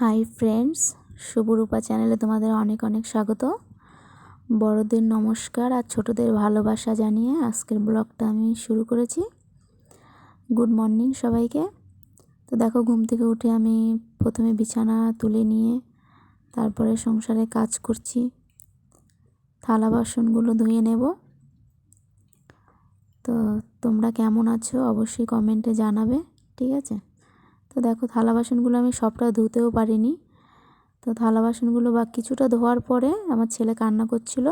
Hi friends, শুভরূপা চ্যানেলে তোমাদের অনেক অনেক স্বাগত। বড়দের নমস্কার আর ছোটদের ভালোবাসা জানিয়ে আজকের ব্লগটা আমি শুরু করেছি। গুড মর্নিং সবাইকে। তো দেখো, ঘুম থেকে উঠে আমি প্রথমে বিছানা তুলে নিয়ে তারপরে সংসারে কাজ করছি। থালা বাসনগুলো ধুয়ে নেব। তো তোমরা কেমন আছো অবশ্যই কমেন্টে জানাবে, ঠিক আছে? তো দেখো থালা বাসনগুলো আমি সবটা ধুতেও পারিনি। তো থালা বাসনগুলো বা কিছুটা ধোয়ার পরে আমার ছেলে কান্না করছিল।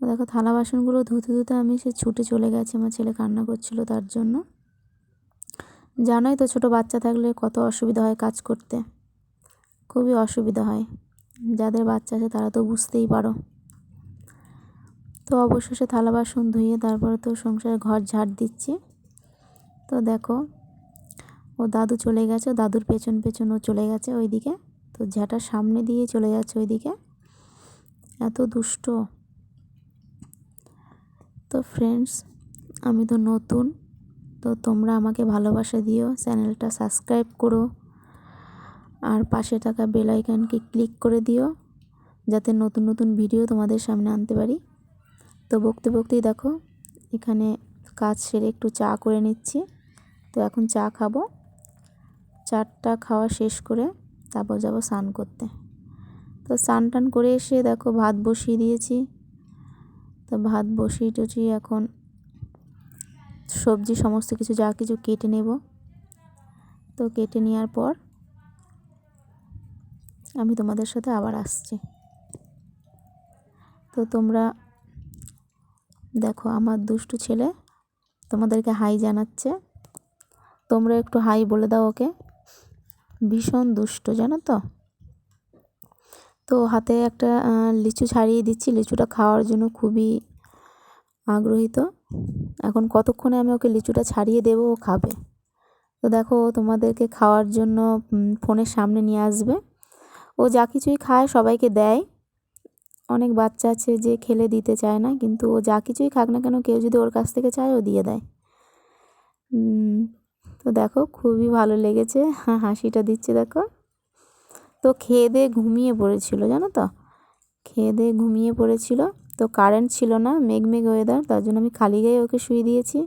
দেখো থালা বাসনগুলো ধুতে ধুতে আমি সে ছুটে চলে গেছে, আমার ছেলে কান্না করছিল তার জন্য। জানোই তো ছোট বাচ্চা থাকলে কত অসুবিধা হয় কাজ করতে। খুবই অসুবিধা হয়। যাদের বাচ্চা আছে তারা তো বুঝতেই পারো। তো অবশেষে থালা বাসন ধুয়ে তারপরে তো সংসারে ঘর ঝাড় দিচ্ছি। তো দেখো ও দাদু চলে গেছে দাদুর পেছন পেছন ও চলে গেছে ওইদিকে। তো ঝ্যাটার সামনে দিয়ে চলে যাচ্ছে ওইদিকে। এত দুষ্ট। তো ফ্রেন্ডস আমি তো নতুন। তো তোমরা আমাকে ভালোবাসা দিও, চ্যানেলটা সাবস্ক্রাইব করো। আর পাশে থাকা বেল আইকনকে ক্লিক করে দিও, যাতে নতুন নতুন ভিডিও তোমাদের সামনে আনতে পারি। তো বকতে বকতেই দেখো, এখানে কাজ সেরে একটু চা করে নিচ্ছি। তো এখন চা খাব। চারটা খাওয়া শেষ করে তারপর যাব স্নান করতে। তো স্নান টান করে এসে দেখো ভাত বসিয়ে দিয়েছি। তো ভাত বসিয়ে টসিয়ে এখন সবজি সমস্ত কিছু যা কিছু কেটে নেব। তো কেটে নেওয়ার পর আমি তোমাদের সাথে আবার আসছি। তো তোমরা দেখো আমার দুষ্টু ছেলে তোমাদেরকে হাই জানাচ্ছে। তোমরা একটু হাই বলে দাও ওকে। ভীষণ দুষ্ট, জানো তো? তো হাতে একটা লিচু ছাড়িয়ে দিচ্ছি। লিচুটা খাওয়ার জন্য খুবই আগ্রহীত। এখন কতক্ষণে আমি ওকে লিচুটা ছাড়িয়ে দেবো, ও খাবে। তো দেখো তোমাদেরকে খাওয়ার জন্য ফোনের সামনে নিয়ে আসবে। ও যা কিছুই খায় সবাইকে দেয়। অনেক বাচ্চা আছে যে খেলে দিতে চায় না, কিন্তু ও যা কিছুই খাক না কেন, কেউ যদি ওর কাছ থেকে চায়, ও দিয়ে দেয়। তো দেখো খুবই ভালো লেগেছে হ্যাঁ হাসিটা দিচ্ছে দেখো। তো খেয়ে দিয়ে ঘুমিয়ে পড়েছিল, জানো তো? খেয়ে দিয়ে ঘুমিয়ে পড়েছিল। তো কারেন্ট ছিল না মেঘ মেঘ ওয়েদার তার জন্য আমি খালি গায়ে ওকে শুয়ে দিয়েছি।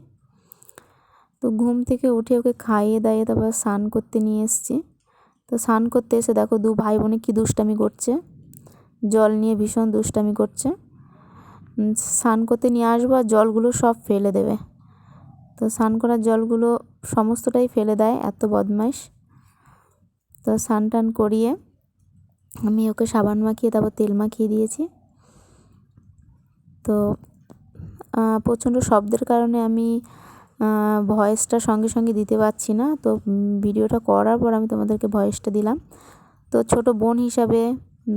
তো ঘুম থেকে উঠে ওকে খাইয়ে দাইয়ে তারপর স্নান করতে নিয়ে এসছি। তো স্নান করতে এসে দেখো দু ভাই বোনে কী দুষ্টামি করছে। জল নিয়ে ভীষণ দুষ্টামি করছে। স্নান করতে নিয়ে আসব আর জলগুলো সব ফেলে দেবে। তো স্নান করার জলগুলো সমস্তটাই ফেলে দেয় এত বদমাইশ। তো স্নান টান করিয়ে আমি ওকে সাবান মাখিয়ে, তারপর তেল মাখিয়ে দিয়েছি। তো প্রচণ্ড শব্দের কারণে আমি ভয়েসটা সঙ্গে সঙ্গে দিতে পারছি না। তো ভিডিওটা করার পর আমি তোমাদেরকে ভয়েসটা দিলাম। তো ছোট বোন হিসাবে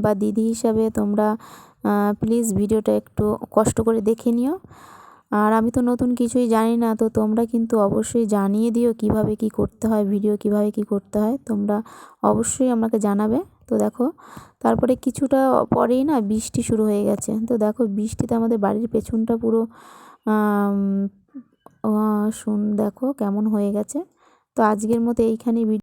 বা দিদি হিসাবে তোমরা প্লিজ ভিডিওটা একটু কষ্ট করে দেখে নিও। আর আমি তো নতুন কিছুই জানি না, তো তোমরা কিন্তু অবশ্যই জানিয়ে দিও কীভাবে কি করতে হয়, ভিডিও কীভাবে কি করতে হয়, তোমরা অবশ্যই আমাকে জানাবে। তো দেখো, তারপরে কিছুটা পরেই না বৃষ্টি শুরু হয়ে গেছে। তো দেখো, বৃষ্টিতে আমাদের বাড়ির পেছনটা পুরো শুন, দেখো কেমন হয়ে গেছে। তো আজকের মতো এইখানেই